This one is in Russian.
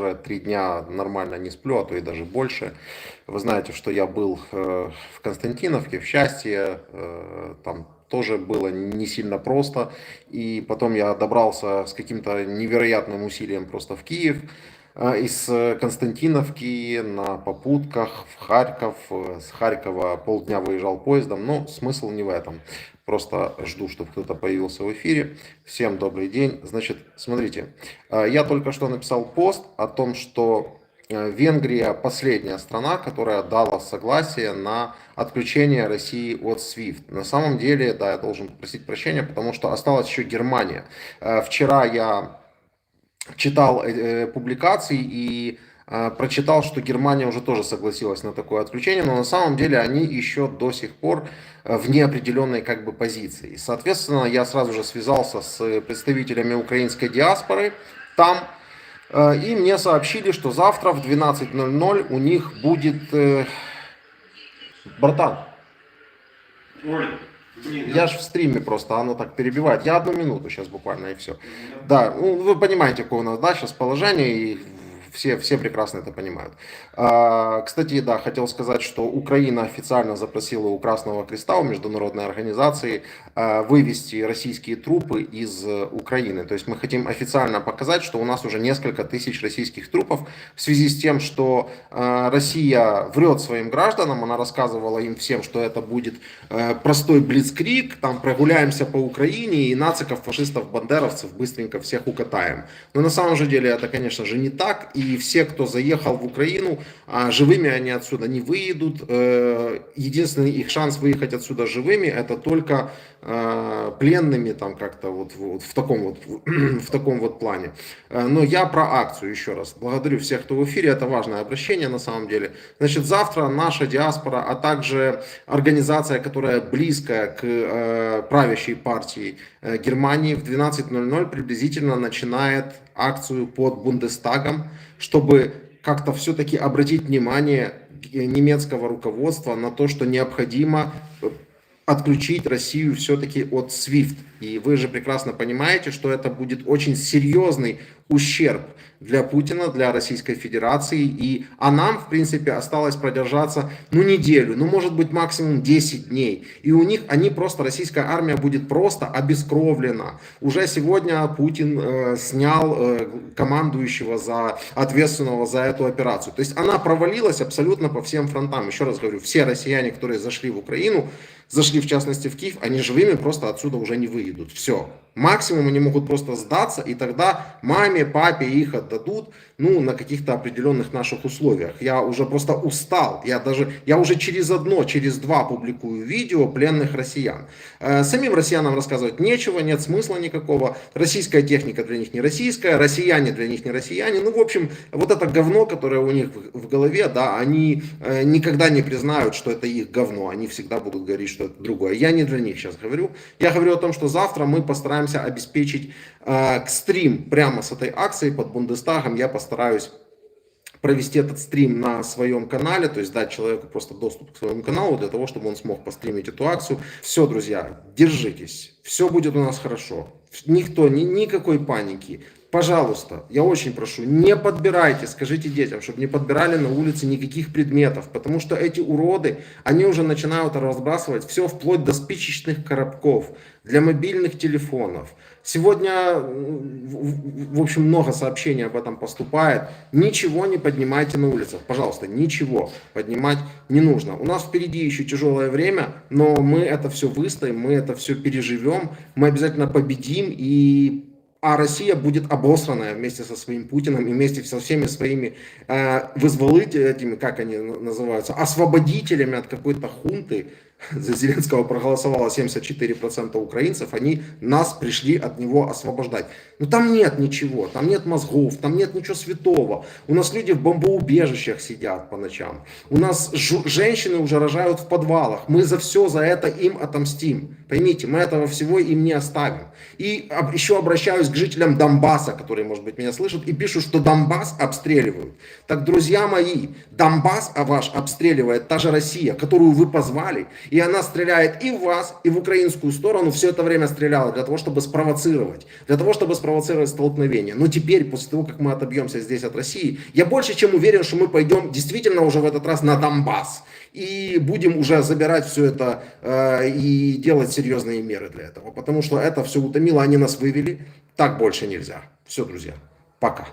уже три дня нормально не сплю, а то и даже больше. Вы знаете, что я был э, в Константиновке, в Счастье, э, там тоже было не сильно просто. И потом я добрался с каким-то невероятным усилием просто в Киев. Э, из Константиновки на попутках в Харьков. С Харькова полдня выезжал поездом, но смысл не в этом. Просто жду, чтобы кто-то появился в эфире. Всем добрый день. Значит, смотрите, я только что написал пост о том, что Венгрия последняя страна, которая дала согласие на отключение России от SWIFT. На самом деле, да, я должен просить прощения, потому что осталась еще Германия. Вчера я читал э, публикации и э, прочитал, что Германия уже тоже согласилась на такое отключение, но на самом деле они еще до сих пор э, в неопределенной как бы позиции. Соответственно, я сразу же связался с представителями украинской диаспоры там, и мне сообщили, что завтра в 12.00 у них будет... Братан, Ой, блин, я же в стриме просто, оно так перебивает. Я одну минуту сейчас буквально и все. Да, ну, вы понимаете, какое у нас да, сейчас положение, и все, все прекрасно это понимают. А, кстати, да, хотел сказать, что Украина официально запросила у Красного Креста, у международной организации, а, вывести российские трупы из Украины. То есть мы хотим официально показать, что у нас уже несколько тысяч российских трупов в связи с тем, что а, Россия врет своим гражданам, она рассказывала им всем, что это будет простой блицкрик, там прогуляемся по Украине и нациков, фашистов, бандеровцев быстренько всех укатаем. Но на самом же деле это, конечно же, не так и все, кто заехал в Украину, а, живыми они отсюда не выедут. Э, единственный их шанс выехать отсюда живыми, это только э, пленными, там как-то вот, вот в таком вот в таком вот плане. Э, но я про акцию еще раз. Благодарю всех, кто в эфире. Это важное обращение на самом деле. Значит, завтра наша диаспора, а также организация, которая близкая к правящей партии Германии в 12.00 приблизительно начинает акцию под Бундестагом чтобы как-то все-таки обратить внимание немецкого руководства на то, что необходимо отключить Россию все-таки от SWIFT. И вы же прекрасно понимаете, что это будет очень серьезный ущерб для Путина, для Российской Федерации. И, а нам, в принципе, осталось продержаться, ну, неделю, ну, может быть, максимум 10 дней. И у них, они просто, российская армия будет просто обескровлена. Уже сегодня Путин э, снял э, командующего за, ответственного за эту операцию. То есть она провалилась абсолютно по всем фронтам. Еще раз говорю, все россияне, которые зашли в Украину, зашли в частности в Киев, они живыми просто отсюда уже не выйдут. Все. Максимум они могут просто сдаться, и тогда маме, папе их отдадут, ну, на каких-то определенных наших условиях. Я уже просто устал. Я даже, я уже через одно, через два публикую видео пленных россиян. Э, самим россиянам рассказывать нечего, нет смысла никакого. Российская техника для них не российская, россияне для них не россияне. Ну, в общем, вот это говно, которое у них в, в голове, да, они э, никогда не признают, что это их говно. Они всегда будут говорить, что это другое. Я не для них сейчас говорю. Я говорю о том, что завтра мы постараемся обеспечить э, стрим прямо с этой акцией под Бундестагом. Я постараюсь провести этот стрим на своем канале, то есть дать человеку просто доступ к своему каналу для того, чтобы он смог постримить эту акцию. Все, друзья, держитесь, все будет у нас хорошо. Никто, ни, никакой паники. Пожалуйста, я очень прошу, не подбирайте, скажите детям, чтобы не подбирали на улице никаких предметов, потому что эти уроды, они уже начинают разбрасывать все вплоть до спичечных коробков для мобильных телефонов. Сегодня, в общем, много сообщений об этом поступает. Ничего не поднимайте на улицах. Пожалуйста, ничего поднимать не нужно. У нас впереди еще тяжелое время, но мы это все выстоим, мы это все переживем. Мы обязательно победим и а Россия будет обосранная вместе со своим Путиным и вместе со всеми своими э, вызволителями, как они называются, освободителями от какой-то хунты, за Зеленского проголосовало 74% украинцев, они нас пришли от него освобождать. Но там нет ничего, там нет мозгов, там нет ничего святого. У нас люди в бомбоубежищах сидят по ночам. У нас женщины уже рожают в подвалах. Мы за все за это им отомстим. Поймите, мы этого всего им не оставим. И еще обращаюсь к жителям Донбасса, которые, может быть, меня слышат, и пишут, что Донбасс обстреливают. Так, друзья мои, Донбасс а ваш обстреливает та же Россия, которую вы позвали И она стреляет и в вас, и в украинскую сторону. Все это время стреляла для того, чтобы спровоцировать. Для того, чтобы спровоцировать столкновение. Но теперь, после того, как мы отобьемся здесь от России, я больше чем уверен, что мы пойдем действительно уже в этот раз на Донбасс. И будем уже забирать все это э, и делать серьезные меры для этого. Потому что это все утомило, они нас вывели. Так больше нельзя. Все, друзья, пока.